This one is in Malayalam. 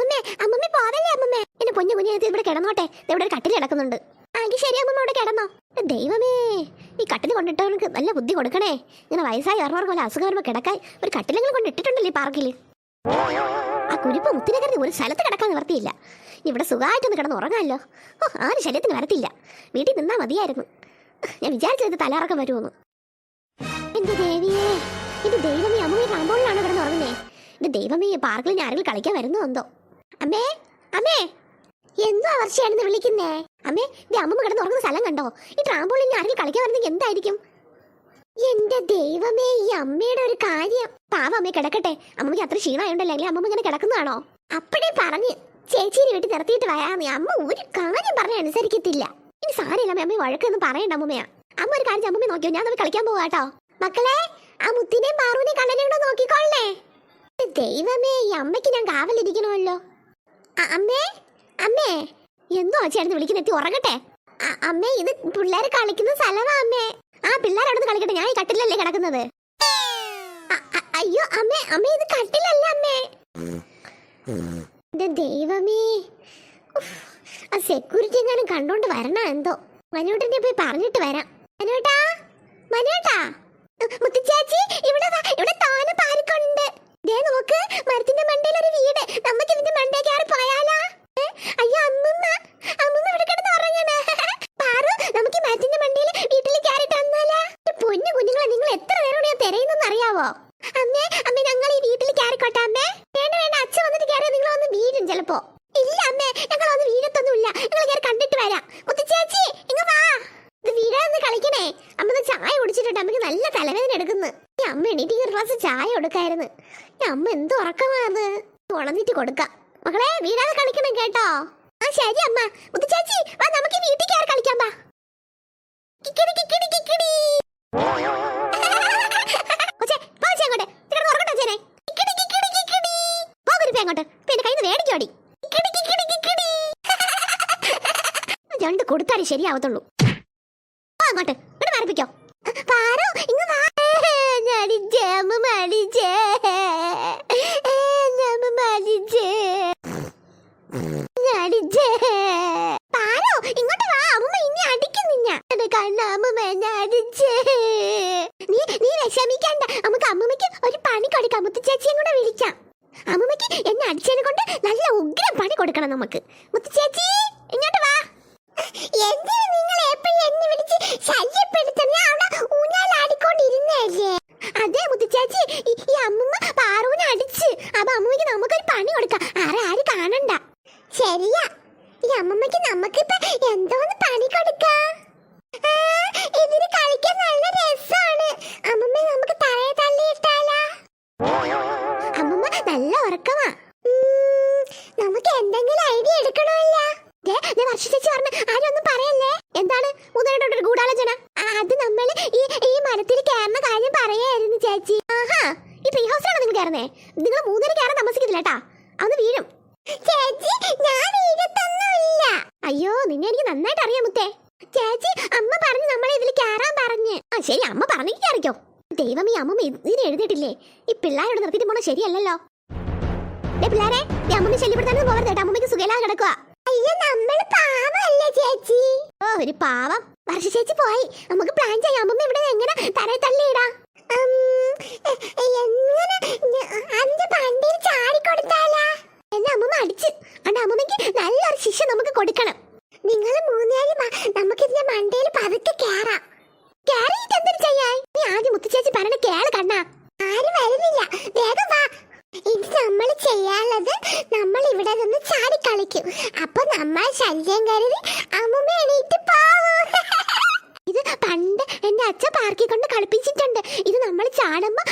അമ്മമ്മേ അമ്മമ്മ പോവല്ലേ അമ്മമ്മേ? എന്നെ പൊന്നു കുഞ്ഞു ഇവിടെ കിടന്നോട്ടെ. ഇവിടെ ഒരു കട്ടിൽ കിടക്കുന്നുണ്ട്. ആകെ ശരി അമ്മമ്മ അവിടെ കിടന്നോ. ദൈവമേ ഈ കട്ടിൽ കൊണ്ടിട്ടവർക്ക് നല്ല ബുദ്ധി കൊടുക്കണേ. ഇങ്ങനെ വയസ്സായി പറഞ്ഞവർക്ക് വല്ല അസുഖം വരുമ്പോ കിടക്കാൻ ഒരു കട്ടിലെങ്കിലും കൊണ്ടിട്ടിട്ടുണ്ടല്ലോ ഈ പാർക്കിൽ ആ കുരിപ്പ് മുത്തിനെ ഒരു സ്ഥലത്ത് കിടക്കാൻ നിവർത്തിയില്ല. ഇവിടെ സുഖമായിട്ടൊന്ന് കിടന്ന് ഉറങ്ങാമല്ലോ. ഓ ആരും ശല്യത്തിന് വരത്തില്ല. വീട്ടിൽ നിന്നാ മതിയായിരുന്നു. ഞാൻ വിചാരിച്ചത് തലാറക്കം വരുമെന്ന്. എന്റെ ദേവിയേ ഇത് ദൈവമേ അമ്മ റാമ്പോളിലാണ് കിടന്ന് ഉറങ്ങുന്നേ. ഇത് ദൈവമേ ഈ പാർക്കിൽ ഞാൻ ആരെങ്കിലും കളിക്കാൻ വരുന്നോ എന്തോ. അമ്മേ അമ്മേ. എന്തോ വർഷയാണെന്ന് വിളിക്കുന്നേ? അമ്മേ ഈ അമ്മ കിടന്ന് ഉറങ്ങുന്ന സ്ഥലം കണ്ടോ? ഈ ട്രാമ്പോളിൽ ആരെങ്കിലും കളിക്കാൻ വരുന്നെങ്കിൽ എന്തായിരിക്കും? എന്റെ ദൈവമേ ഈ അമ്മയുടെ ഒരു കാര്യം. പാവ അമ്മ കിടക്കട്ടെ. അമ്മയ്ക്ക് അത്ര ക്ഷീണമായോണ്ടല്ലേ? അല്ലെങ്കിൽ അമ്മ ഇങ്ങനെ കിടക്കുന്നതാണോ? അപ്പഴേ പറഞ്ഞ് ചേച്ചിയെ വീട്ടിൽ നിർത്തിയിട്ട് വരാമേ അമ്മ ഒരു കാര്യം പറഞ്ഞ അനുസരിക്കത്തില്ല. ഇനി സാരമില്ല അമ്മ വഴക്കൊന്നും പറയണ്ട അമ്മയാ അമ്മ ഒരു കാര്യം അമ്മ നോക്കിയോ? ഞാൻ കളിക്കാൻ പോവാട്ടോ മക്കളെ ആ മുത്തിനെയും പാറുവിനെയും കണ്ണനെ കൂടെ ദൈവമേ ഈ അമ്മയ്ക്ക് ഞാൻ കാവലിരിക്കണമല്ലോ. അമ്മേ? അമ്മേ? എന്തോ ചേട്ടന് വിളിക്കുന്നെത്തി ഉറങ്ങട്ടെ. അമ്മേ ഇത് പിള്ളേർ കളിക്കുന്ന സ്ഥലമാ അമ്മേ. ആ പിള്ളേർ അവിടെ കളിക്കട്ടെ. ഞാൻ ഈ കട്ടിലല്ലേ കിടക്കുന്നത്. അയ്യോ അമ്മേ അമ്മേ ഇത് കട്ടിലല്ല അമ്മേ. ദൈവമേ. ആ സെക്യൂരിറ്റി എങ്ങാനും കണ്ടോണ്ട് വരണ എന്തോ? മനോട്ടിനെ പോയി പറഞ്ഞിട്ട് വരാം. മനോട്ടാ മനോട്ടാ മുത്തുചാച്ചി ഇവിടെ വാ, ഇവിടെ തോനെ പാർക്കുണ്ട് ദേ നോക്ക് മരത്തിന്റെ മണ്ടയിൽ ഒരു വീട് നമുക്ക് ഇതിന്റെ മണ്ടേ കയറി പോയാലാ ഏ? അയ്യോ അമ്മുമ്മ അമ്മുമ്മ ഇവിടെ കിടന്ന് ഉറങ്ങണ പാറു നമുക്ക് ഈ മരത്തിന്റെ മണ്ടയിൽ വീട്ടിൽ കയറിട്ട് വന്നാലാ ഈ പൊന്നു കുഞ്ഞുങ്ങളെ നിങ്ങൾ എത്ര നേരം ഞാൻ തിരയുന്നെന്ന് അറിയാവോ അമ്മേ അമ്മേ ഞങ്ങൾ ഈ വീട്ടിൽ കയറിക്കോട്ടെ അമ്മേ വേണ്ട വേണ്ട അച്ഛൻ വന്നിട്ട് കയറിയാൽ നിങ്ങൾ വന്ന് വീഴും ചിലപ്പോ ഇല്ല അമ്മേ ഞങ്ങൾ വന്ന് വീഴത്തൊന്നുമില്ല ഞങ്ങൾ കയറി കണ്ടിട്ട് വരാം മുത്തുചേച്ചി ഇങ്ങ് വാ ഇത് വീടാന്ന് കളിക്കണേ അമ്മ ദാ ചായ അമ്മയ്ക്ക് നല്ല തലവേദന എടുക്കുന്നു. ഈ അമ്മ എണീറ്റ് ഒരു ഗ്ലാസ് ചായ കൊടുക്കായിരുന്നു. ഈ അമ്മ എന്ത് ഉറക്കമാത് ഉണന്നിട്ട് കൊടുക്കാം. മകളെ വീടാതെ കളിക്കണം കേട്ടോ. ആ ശരി അമ്മ. മുത്തുചേച്ചി വാ നമുക്ക് വീട്ടിൽ കളിക്കാം വാ. കിക്കിടി കിക്കിടി ശരിയാവത്തുള്ളൂ. അങ്ങോട്ട്. ഇവിടെ മരപ്പിക്കോ പാറു ഇങ്ങ് പാറു ഇങ്ങോട്ട് വാ. അമ്മ ഇനി അടിക്കും നിന്നെ എന്റെ കണ്ണമ്മ എന്നെ നീ നീ വിഷമിക്കണ്ട. നമുക്ക് അമ്മമ്മയ്ക്ക് ഒരു പണി കൊടുക്കാം. മുത്തുചേച്ചിയും കൂടെ വിളിക്കാം. അമ്മമ്മയ്ക്ക് എന്നെ അടിച്ചതിനെ കൊണ്ട് നല്ല ഉഗ്രം പണി കൊടുക്കണം നമുക്ക്. മുത്തുചേച്ചി ഇങ്ങോട്ട് വാ. എന്തിനു നിങ്ങൾ എപ്പോഴും എന്നെ വിളിച്ച് ശല്യപ്പെടുത്തുന്ന? ഊഞ്ഞാലാടിക്കൊണ്ടിരുന്നല്ലേ അതെ മുത്തച്ചാച്ചി ഈ അമ്മ പാറുവിനെ അടിച്ച്. അപ്പൊ അമ്മയ്ക്ക് നമുക്കൊരു പണി കൊടുക്കാം. ആരെ ആരും കാണണ്ട. ശരിയാ. ഈ അമ്മമ്മയ്ക്ക് നമുക്കിപ്പോ എന്തോന്ന് പണി കൊടുക്കാം? ഇതിന് കളിക്കാൻ നല്ല രസാണ്. അമ്മമ്മ നമുക്ക് തറയെ തള്ളിയിട്ടാലാ അമ്മമ്മ നല്ല ഉറക്കമാ. നമുക്ക് എന്തെങ്കിലും ഐഡിയ എടുക്കണമല്ലേ. വർഷ ചേച്ചി പറഞ്ഞു. ആരും ഒന്നും പറയല്ലേ എന്താണ് മുതലായിട്ടൊരു ഗൂഢാലോചന ആ, അത് നമ്മൾ ഈ ഈ മരത്തിൽ കയറുന്ന കാര്യം പറയായിരുന്നു ചേച്ചി. ആഹാ ഈ ട്രീ ഹൗസിലാണോ നിങ്ങൾ കയറുന്നേ? നിങ്ങൾ മൂന്നര കയറാൻ താമസിക്കത്തില്ല കേട്ടാ അന്ന് വീഴും. ചേച്ചി ഞാൻ വീഴത്തൊന്നുമില്ല. അയ്യോ നിന്നെ എനിക്ക് നന്നായിട്ട് അറിയാം മുത്തേ. ചേച്ചി അമ്മ പറഞ്ഞു നമ്മളെ ഇതിൽ കയറാൻ പറഞ്ഞ്. ആ ശരി അമ്മ പറഞ്ഞു കയറിക്കോ ദൈവം ഈ അമ്മ ഇതിന് എഴുതിയിട്ടില്ലേ? ഈ പിള്ളേരോട് നിർത്തിയിട്ട് പോണ ശരിയല്ലല്ലോ. പിള്ളേരെ ഈ അമ്മമ്മ ശല്യപ്പെടുത്താനൊന്നും പോകരുത് കേട്ടോ അമ്മമ്മയ്ക്ക് സുഖമില്ലാതെ കിടക്കുക അയ്യോ നമ്മൾ പാവല്ലേ ചേച്ചി? ഓ ഒരു പാവം. വർഷ ചേച്ചി പോയി. നമുക്ക് പ്ലാൻ ചെയ്യാം. ഇവിടെ എങ്ങനെ തറ തള്ളിയിടാം? അടിച്ച്. അണ്ട് അമ്മമ്മയ്ക്ക് നല്ലൊരു നമുക്ക് കൊടുക്കണം. നിങ്ങൾ മൂന്നുപേരും നീ ആദ്യം ആരും വരുന്നില്ല. വേഗം വാ. നമ്മൾ ചെയ്യാനുള്ളത് നമ്മൾ ഇവിടെ ചാടി കളിക്കും അപ്പൊ നമ്മൾ ശല്യം കരുതി അമ്മ എണീറ്റ് പോവും. അച്ഛൻ പാർക്കിൽ കൊണ്ട് കളിപ്പിച്ചിട്ടുണ്ട്. ഇത് നമ്മൾ ചാടുമ്പോ